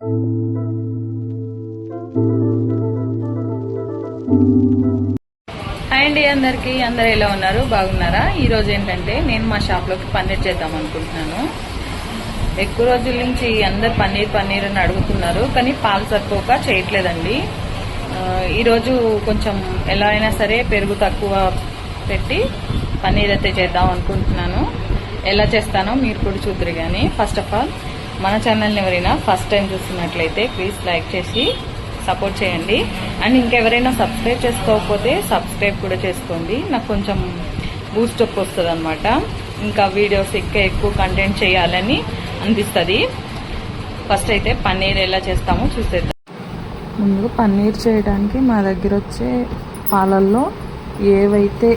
Hi అండి అందరికీ. అందరు ఎలా ఉన్నారు? బాగున్నారా? ఈ రోజు ఏంటంటే నేను మా షాప్లోకి పన్నీర్ చేద్దాం అనుకుంటున్నాను. ఎక్కువ రోజుల నుంచి అందరు పన్నీర్ పన్నీర్ అని అడుగుతున్నారు కానీ పాలు సరిపోక చేయట్లేదండి. ఈరోజు కొంచెం ఎలా అయినా సరే పెరుగు తక్కువ పెట్టి పన్నీర్ అయితే చేద్దాం అనుకుంటున్నాను. ఎలా చేస్తానో మీరు కూడా చూద్దరు కానీ ఫస్ట్ ఆఫ్ ఆల్ మన ఛానల్ని ఎవరైనా ఫస్ట్ టైం చూస్తున్నట్లయితే ప్లీజ్ లైక్ చేసి సపోర్ట్ చేయండి. అండ్ ఇంకెవరైనా సబ్స్క్రైబ్ చేసుకోకపోతే సబ్స్క్రైబ్ కూడా చేసుకోండి. నాకు కొంచెం బూస్ట్ వస్తుంది అనమాట ఇంకా వీడియోస్ ఇంకా ఎక్కువ కంటెంట్ చేయాలని అనిపిస్తుంది ఫస్ట్ అయితే పన్నీర్ ఎలా చేస్తామో చూసేద్దాం. ముందు పన్నీర్ చేయడానికి మా దగ్గర వచ్చే పాలల్లో ఏవైతే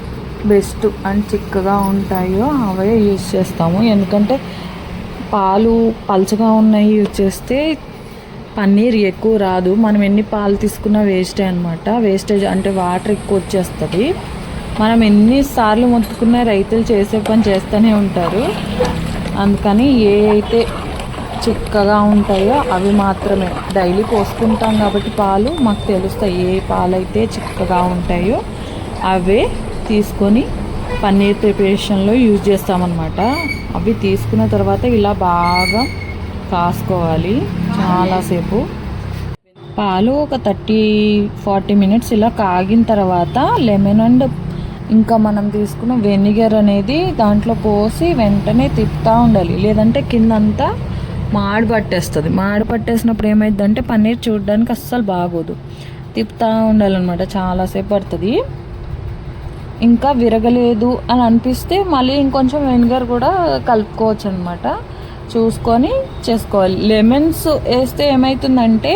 బెస్ట్ అండ్ చిక్కగా ఉంటాయో అవే యూజ్ చేస్తాము. ఎందుకంటే పాలు పల్చగా ఉన్నాయి యూజ్ చేస్తే పన్నీర్ ఎక్కువ రాదు. మనం ఎన్ని పాలు తీసుకున్నా వేస్టే అనమాట వేస్టేజ్ అంటే వాటర్ ఎక్కువ వచ్చేస్తుంది. మనం ఎన్నిసార్లు మొత్తుకున్నా రైతులు చేసే పని చేస్తూనే ఉంటారు. అందుకని ఏ అయితే చిక్కగా ఉంటాయో అవి మాత్రమే. డైలీ పోసుకుంటాం కాబట్టి పాలు మాకు తెలుస్తాయి. ఏ పాలు అయితే చిక్కగా ఉంటాయో అవే తీసుకొని పన్నీర్ ప్రిపరేషన్లో యూజ్ చేస్తామన్నమాట. అవి తీసుకున్న తర్వాత ఇలా బాగా కాసుకోవాలి చాలాసేపు పాలు ఒక థర్టీ ఫార్టీ మినిట్స్ ఇలా కాగిన తర్వాత లెమన్ అండ్ ఇంకా మనం తీసుకున్న వెనిగర్ అనేది దాంట్లో పోసి వెంటనే తిప్పుతూ ఉండాలి. లేదంటే కిందంతా మాడి పట్టేస్తుంది. మాడి పట్టేసినప్పుడు ఏమైందంటే పన్నీర్ చూడడానికి అస్సలు బాగోదు. తిప్పుతూ ఉండాలన్నమాట. చాలాసేపు పడుతుంది. ఇంకా విరగలేదు అని అనిపిస్తే మళ్ళీ ఇంకొంచెం వెనిగర్ కూడా కలుపుకోవచ్చు అనమాట చూసుకొని చేసుకోవాలి. లెమన్స్ వేస్తే ఏమవుతుందంటే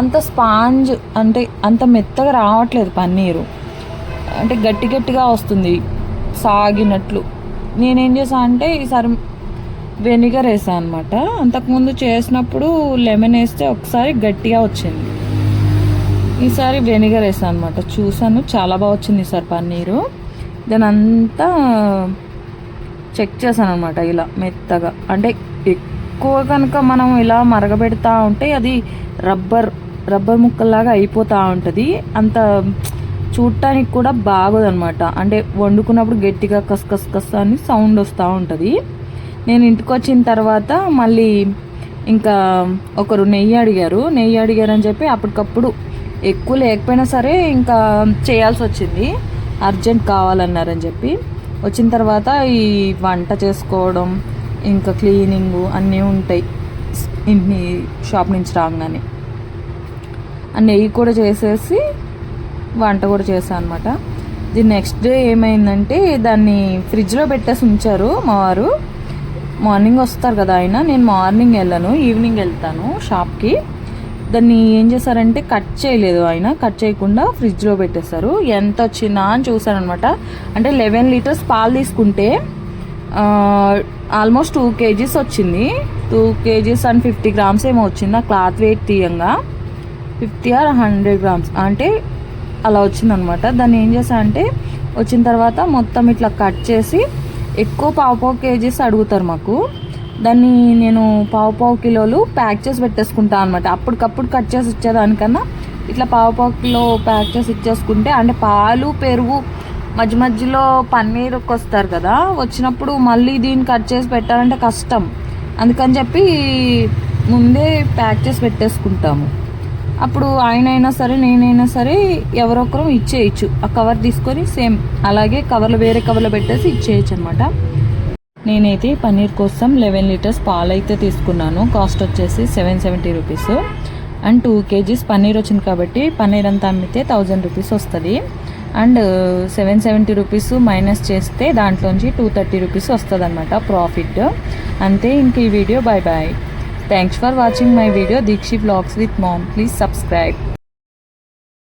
అంత స్పాంజ్ అంటే అంత మెత్తగా రావట్లేదు పన్నీరు. అంటే గట్టి గట్టిగా వస్తుంది సాగినట్లు. నేనేం చేసా అంటే ఈసారి వెనిగర్ వేసాను అనమాట అంతకుముందు చేసినప్పుడు లెమన్ వేస్తే ఒకసారి గట్టిగా వచ్చింది. ఈసారి వెనిగర్ వేసాను అనమాట చూసాను చాలా బాగా వచ్చింది ఈసారి పన్నీరు. దాని అంతా చెక్ చేశాను అనమాట ఇలా మెత్తగా. అంటే ఎక్కువ కనుక మనం ఇలా మరగబెడతా ఉంటే అది రబ్బర్ రబ్బర్ ముక్కల్లాగా అయిపోతూ ఉంటుంది. అంత చూడటానికి కూడా బాగోదనమాట అంటే వండుకున్నప్పుడు గట్టిగా కస్ కస్ కస్ అని సౌండ్ వస్తూ ఉంటుంది. నేను ఇంటికి వచ్చిన తర్వాత మళ్ళీ ఇంకా ఒకరు నెయ్యి అడిగారు. నెయ్యి అడిగారు అని చెప్పి అప్పటికప్పుడు ఎక్కువ లేకపోయినా సరే ఇంకా చేయాల్సి వచ్చింది. అర్జెంట్ కావాలన్నారని చెప్పి. వచ్చిన తర్వాత ఈ వంట చేసుకోవడం ఇంకా క్లీనింగ్ అన్నీ ఉంటాయి. ఇంటి షాప్ నుంచి రాగానే. ఆ నెయ్యి కూడా చేసేసి వంట కూడా చేశాను అనమాట ది నెక్స్ట్ డే ఏమైందంటే దాన్ని ఫ్రిడ్జ్లో పెట్టేసి ఉంచారు మా వారు. మార్నింగ్ వస్తారు కదా ఆయన. నేను మార్నింగ్ వెళ్ళను ఈవినింగ్ వెళ్తాను షాప్కి. దాన్ని ఏం చేశారంటే కట్ చేయలేదు ఆయన. కట్ చేయకుండా ఫ్రిడ్జ్లో పెట్టేశారు. ఎంత వచ్చిందా అని చూసాను అనమాట అంటే లెవెన్ లీటర్స్ పాలు తీసుకుంటే ఆల్మోస్ట్ టూ కేజీస్ వచ్చింది. Two KGs and fifty grams ఏమో వచ్చింది. ఆ క్లాత్ వెయిట్ తీయంగా. ఫిఫ్టీ ఆర్ హండ్రెడ్ గ్రామ్స్ అంటే అలా వచ్చిందనమాట. దాన్ని ఏం చేశా అంటే వచ్చిన తర్వాత మొత్తం ఇట్లా కట్ చేసి ఎక్కువ పావు పావు కేజీస్ అడుగుతారు మాకు. దాన్ని నేను పావు పావు కిలోలు ప్యాక్ చేసి పెట్టేసుకుంటాను అనమాట అప్పటికప్పుడు కట్ చేసి ఇచ్చేదానికన్నా ఇట్లా పావు పావు కిలో ప్యాక్ చేసి ఇచ్చేసుకుంటే అంటే పాలు పెరుగు మధ్య మధ్యలో పన్నీర్కి వస్తారు కదా వచ్చినప్పుడు మళ్ళీ దీన్ని కట్ చేసి పెట్టాలంటే కష్టం. అందుకని చెప్పి ముందే ప్యాక్ చేసి పెట్టేసుకుంటాము. అప్పుడు ఆయన అయినా సరే నేనైనా సరే ఎవరొకరు ఇచ్చేయచ్చు. ఆ కవర్ తీసుకొని సేమ్ అలాగే కవర్లు వేరే కవర్లో పెట్టేసి ఇచ్చేయచ్చు అనమాట నేనైతే పన్నీర్ కోసం లెవెన్ లీటర్స్ పాలు అయితే తీసుకున్నాను. కాస్ట్ వచ్చేసి seven seventy rupees. And two KGs paneer వచ్చింది కాబట్టి పన్నీర్ అంతా అమ్మితే థౌజండ్ రూపీస్ వస్తుంది. And seven seventy rupees minus చేస్తే దాంట్లోంచి టూ థర్టీ రూపీస్ వస్తుంది అనమాట ప్రాఫిట్. అంతే ఇంక ఈ video. Bye bye. Thanks for watching my video. Deekshi blogs with mom. Please subscribe.